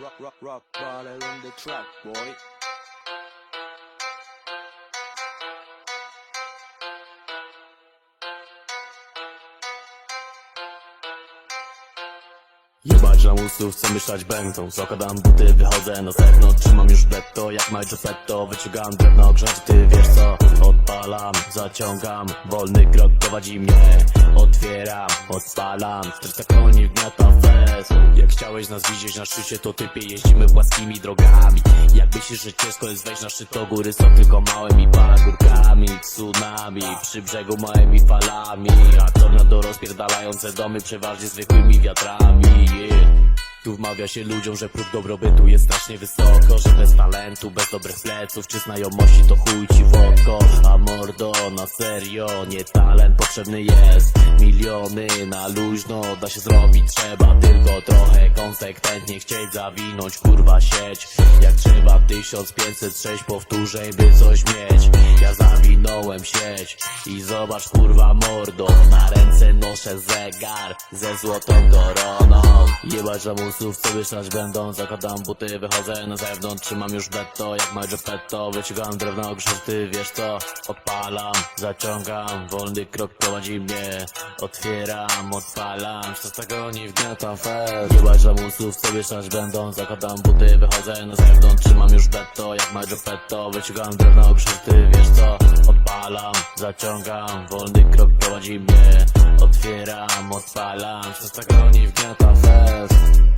rock, rock, rock, bottle on the track, boy. Jebać lamusów, co myśleć będą. Zakładam buty, wychodzę na zewnątrz Trzymam już betto, jak Mike Petto Wyciągam drewno, grzać, ty wiesz co? Odpalam, zaciągam. Wolny krok prowadzi mnie. Otwieram, odpalam. 400 koni wgniata fez Jak chciałeś nas widzieć na szczycie To typie jeździmy płaskimi drogami. Jak myślisz, że ciężko jest wejść na szczyt To góry są tylko małymi paragórkami Tsunami, przy brzegu małymi falami A tornado rozpierdalające domy Przeważnie zwykłymi wiatrami Tu wmawia się ludziom, że próg dobrobytu jest strasznie wysoko Że bez talentu, bez dobrych pleców czy znajomości to chuj ci w oko. A mordo, na serio, nie talent potrzebny jest. Miliony na luźno, da się zrobić trzeba Tylko trochę konsekwentnie chcieć zawinąć kurwa sieć. Jak trzeba 1506 powtórzeń by coś mieć. Ja zawinąłem sieć i zobacz kurwa mordo Na ręce noszę zegar ze złotą koroną. Jebać lamusów, co wyszlać będą? Zakładam buty, wychodzę na zewnątrz Trzymam już betto, jak Major Petto. Wyciągam drewno, grzyty, wiesz co? Odpalam, zaciągam Wolny krok prowadzi mnie. Otwieram, odpalam Z tego nie wgniatam fest Jebać lamusów, co wyszlać będą? Zakładam buty, wychodzę na zewnątrz Trzymam już betto, jak Major Petto. Wyciągam drewno, grzyty, wiesz co? Odpalam, zaciągam Wolny krok prowadzi mnie. Otwieram, Otwieram, odpalam, przez to goni wgniata fest.